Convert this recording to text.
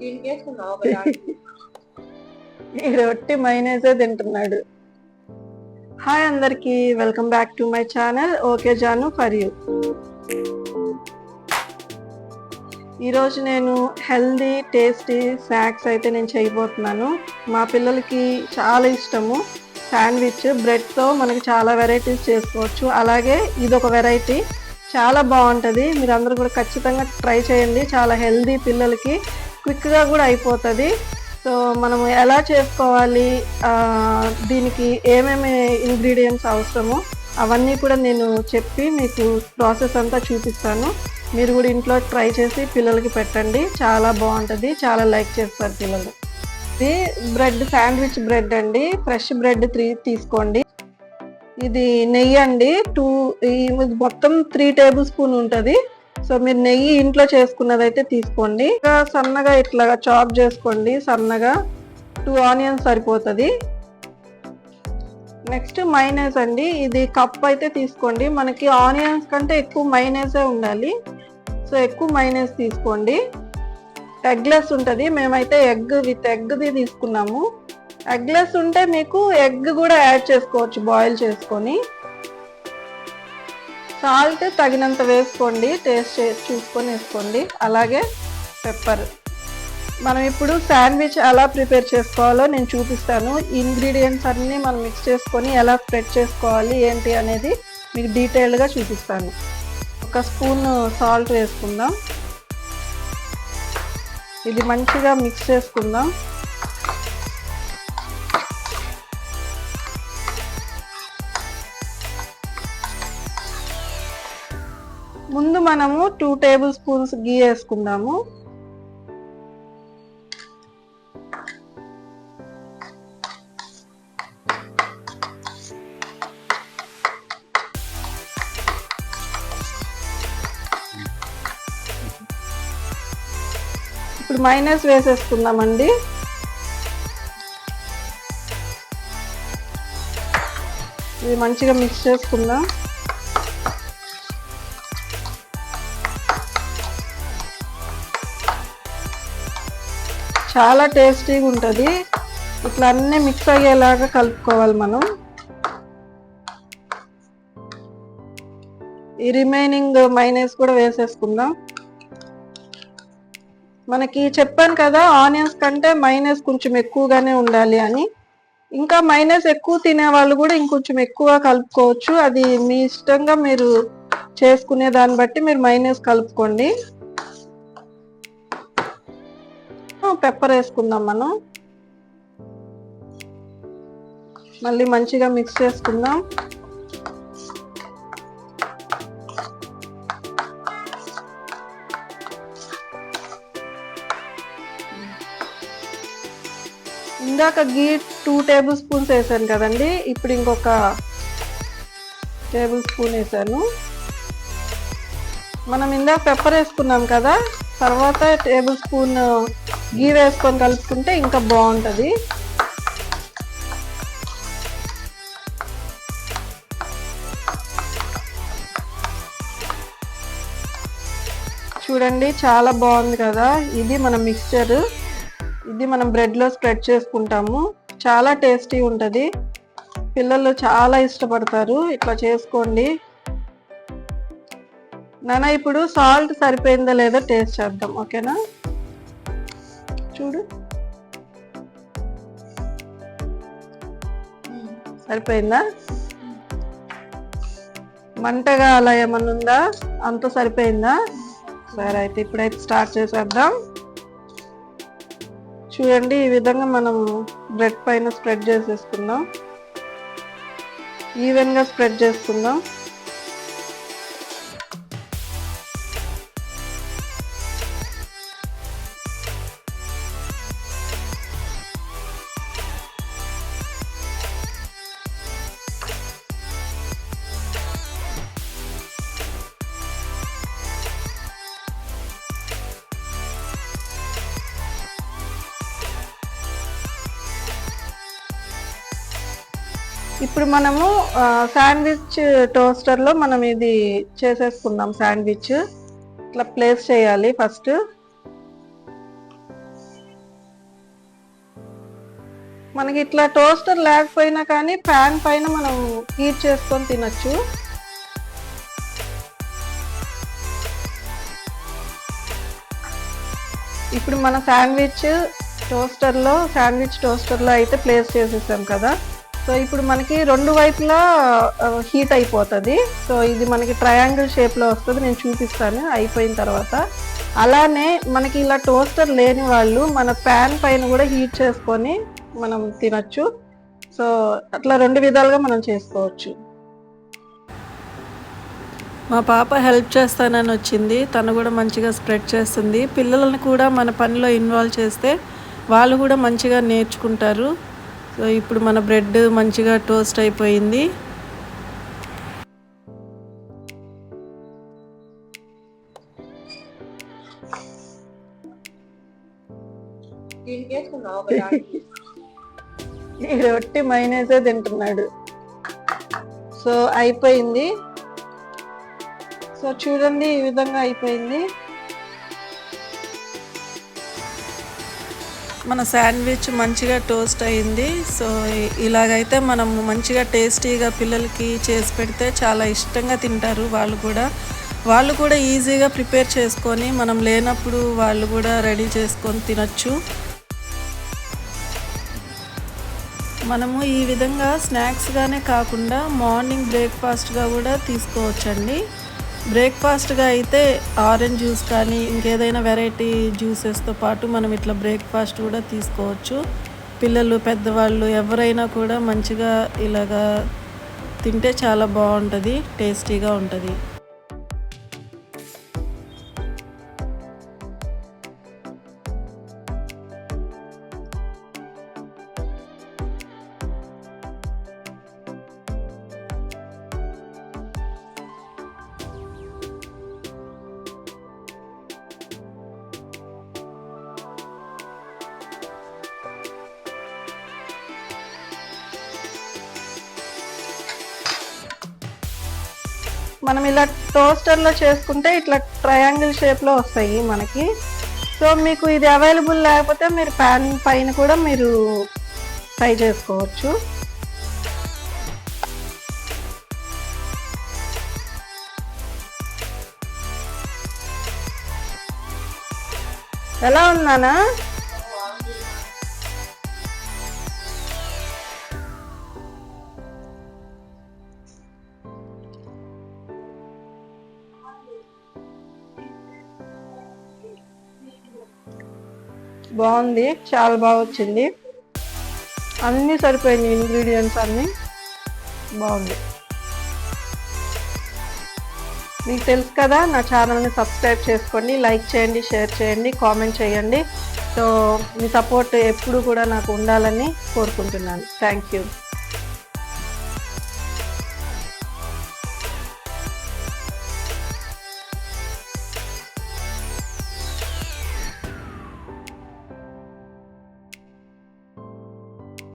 దీనికి వేసుకున్నావు ఒక ఈ రొట్టి మైనేజే తింటున్నాడు. హాయ్ అందరికి welcome back to my channel okay Janu for you ఈరోజు నేను హెల్దీ టేస్టీ స్నాక్స్ అయితే నేను చేయబోతున్నాను. మా పిల్లలకి చాలా ఇష్టము శాండ్విచ్ బ్రెడ్తో మనకి చాలా వెరైటీస్ చేసుకోవచ్చు. అలాగే ఇది ఒక వెరైటీ చాలా బాగుంటుంది. మీరు అందరూ కూడా ఖచ్చితంగా ట్రై చేయండి. చాలా హెల్దీ పిల్లలకి క్విక్గా కూడా అయిపోతుంది. సో మనం ఎలా చేసుకోవాలి? దీనికి ఏమేమి ఇంగ్రీడియంట్స్ అవసరమో అవన్నీ కూడా నేను చెప్పి మీకు ప్రాసెస్ అంతా చూపిస్తాను. మీరు కూడా ఇంట్లో ట్రై చేసి పిల్లలకి పెట్టండి. చాలా బాగుంటుంది. చాలా లైక్ చేస్తారు పిల్లలు. ఇది బ్రెడ్ శాండ్విచ్ బ్రెడ్ అండి. ఫ్రెష్ బ్రెడ్ త్రీ తీసుకోండి. ఇది నెయ్యి అండి. టూ ఈ మొత్తం త్రీ టేబుల్ స్పూన్ ఉంటుంది. సో మీరు నెయ్యి ఇంట్లో చేసుకున్నదైతే తీసుకోండి. సన్నగా ఇట్లాగా చాప్ చేసుకోండి సన్నగా. టూ ఆనియన్స్ సరిపోతుంది. నెక్స్ట్ మైనస్ అండి. ఇది కప్ అయితే తీసుకోండి. మనకి ఆనియన్స్ కంటే ఎక్కువ మైనసే ఉండాలి. సో ఎక్కువ మైనస్ తీసుకోండి. ఎగ్లెస్ ఉంటుంది. మేమైతే ఎగ్ విత్ ఎగ్ది తీసుకున్నాము. ఎగ్లెస్ ఉంటే మీకు ఎగ్ కూడా యాడ్ చేసుకోవచ్చు బాయిల్ చేసుకొని. సాల్ట్ తగినంత వేసుకోండి టేస్ట్ చూసుకొని వేసుకోండి. అలాగే పెప్పర్. మనం ఇప్పుడు శాండ్విచ్ ఎలా ప్రిపేర్ చేసుకోవాలో నేను చూపిస్తాను. ఇంగ్రీడియంట్స్ అన్నీ మనం మిక్స్ చేసుకొని ఎలా స్ప్రెడ్ చేసుకోవాలి ఏంటి అనేది మీకు డీటెయిల్డ్గా చూపిస్తాను. ఒక స్పూన్ సాల్ట్ వేసుకుందాం. ఇది మంచిగా మిక్స్ చేసుకుందాం. ముందు మనము టూ టేబుల్ స్పూన్స్ గీ వేసుకుందాము. ఇప్పుడు మైనస్ వేసేసుకుందామండి. ఇది మంచిగా మిక్స్ చేసుకుందాం. చాలా టేస్టీగా ఉంటుంది. ఇట్లా అన్నీ మిక్స్ అయ్యేలాగా కలుపుకోవాలి మనం. ఈ రిమైనింగ్ మైనస్ కూడా వేసేసుకుందాం. మనకి చెప్పాను కదా ఆనియన్స్ కంటే మైనస్ కొంచెం ఎక్కువగానే ఉండాలి అని. ఇంకా మైనస్ ఎక్కువ తినే వాళ్ళు కూడా ఇంకొంచెం ఎక్కువ కలుపుకోవచ్చు. అది మీ ఇష్టంగా మీరు చేసుకునే దాన్ని బట్టి మీరు మైనస్ కలుపుకోండి. పెప్పర్ వేసుకుందాం మనం. మళ్ళీ మంచిగా మిక్స్ చేసుకుందాం. ఇందాక గీ టూ టేబుల్ స్పూన్స్ వేసాను కదండి. ఇప్పుడు ఇంకొక టేబుల్ స్పూన్ వేసాను. మనం ఇందాక పెప్పర్ వేసుకున్నాం కదా. తర్వాత టేబుల్ స్పూన్ గీ వేసుకొని కలుపుకుంటే ఇంకా బాగుంటుంది. చూడండి చాలా బాగుంది కదా. ఇది మన మిక్స్చర్ ఇది మనం బ్రెడ్లో స్ప్రెడ్ చేసుకుంటాము. చాలా టేస్టీ ఉంటుంది. పిల్లలు చాలా ఇష్టపడతారు. ఇట్లా చేసుకోండి. నాన్న ఇప్పుడు సాల్ట్ సరిపోయిందా లేదో టేస్ట్ చేద్దాం. ఓకేనా? చూడు. సరిపోయిందా? మంటగా అలా ఏమన్నా ఉందా? అంత సరిపోయిందా? సరే అయితే ఇప్పుడైతే స్టార్ట్ చేసేద్దాం. చూడండి ఈ విధంగా మనం బ్రెడ్ పైన స్ప్రెడ్ చేసేసుకుందాం. ఈవెన్గా స్ప్రెడ్ చేసుకుందాం ఇప్పుడు మనము శాండ్విచ్ టోస్టర్లో మనం ఇది చేసేసుకుందాం శాండ్విచ్. ఇట్లా ప్లేస్ చేయాలి ఫస్ట్. మనకి ఇట్లా టోస్టర్ లేకపోయినా కానీ ప్యాన్ పైన మనం హీట్ చేసుకొని తినచ్చు. ఇప్పుడు మన శాండ్విచ్ టోస్టర్లో శాండ్విచ్ టోస్టర్లో అయితే ప్లేస్ చేసేసాం కదా. సో ఇప్పుడు మనకి రెండు వైపులా హీట్ అయిపోతుంది. సో ఇది మనకి ట్రయాంగిల్ షేప్లో వస్తుంది. నేను చూపిస్తాను. అయిపోయిన తర్వాత అలానే మనకి ఇలా టోస్టర్ లేని వాళ్ళు మన ప్యాన్ పైన కూడా హీట్ చేసుకొని మనం తినచ్చు. సో అట్లా రెండు విధాలుగా మనం చేసుకోవచ్చు. మా పాప హెల్ప్ చేస్తానని వచ్చింది. తను కూడా మంచిగా స్ప్రెడ్ చేస్తుంది. పిల్లలను కూడా మన పనిలో ఇన్వాల్వ్ చేస్తే వాళ్ళు కూడా మంచిగా నేర్చుకుంటారు. సో ఇప్పుడు మన బ్రెడ్ మంచిగా టోస్ట్ అయిపోయింది. రొట్టి మైనేసే తింటున్నాడు. సో అయిపోయింది. సో చూడండి ఈ విధంగా అయిపోయింది. మన శాండ్విచ్ మంచిగా టోస్ట్ అయింది. సో ఇలాగైతే మనం మంచిగా టేస్టీగా పిల్లలకి చేసి పెడితే చాలా ఇష్టంగా తింటారు వాళ్ళు కూడా. వాళ్ళు కూడా ఈజీగా ప్రిపేర్ చేసుకొని మనం లేనప్పుడు వాళ్ళు కూడా రెడీ చేసుకొని తినచ్చు. మనము ఈ విధంగా స్నాక్స్గానే కాకుండా మార్నింగ్ బ్రేక్ఫాస్ట్గా కూడా తీసుకోవచ్చండి. బ్రేక్ఫాస్ట్గా అయితే ఆరెంజ్ జ్యూస్ కానీ ఇంకేదైనా వెరైటీ జ్యూసెస్తో పాటు మనం ఇట్లా బ్రేక్ఫాస్ట్ కూడా తీసుకోవచ్చు. పిల్లలు పెద్దవాళ్ళు ఎవరైనా కూడా మంచిగా ఇలాగా తింటే చాలా బాగుంటుంది టేస్టీగా ఉంటుంది. మనం ఇలా టోస్టర్లో చేసుకుంటే ఇట్లా ట్రయాంగిల్ షేప్లో వస్తాయి మనకి. సో మీకు ఇది అవైలబుల్ లేకపోతే మీరు ప్యాన్ పైన కూడా మీరు ఫ్రై చేసుకోవచ్చు. ఎలా ఉన్నానా? బాగుంది చాలా బాగా వచ్చింది. అన్నీ సరిపోయింది ఇంగ్రీడియంట్స్ అన్నీ. బాగుంది. మీకు తెలుసు కదా నా ఛానల్ని సబ్స్క్రైబ్ చేసుకోండి లైక్ చేయండి షేర్ చేయండి కామెంట్ చేయండి. సో మీ సపోర్ట్ ఎప్పుడు కూడా నాకు ఉండాలని కోరుకుంటున్నాను. Thank you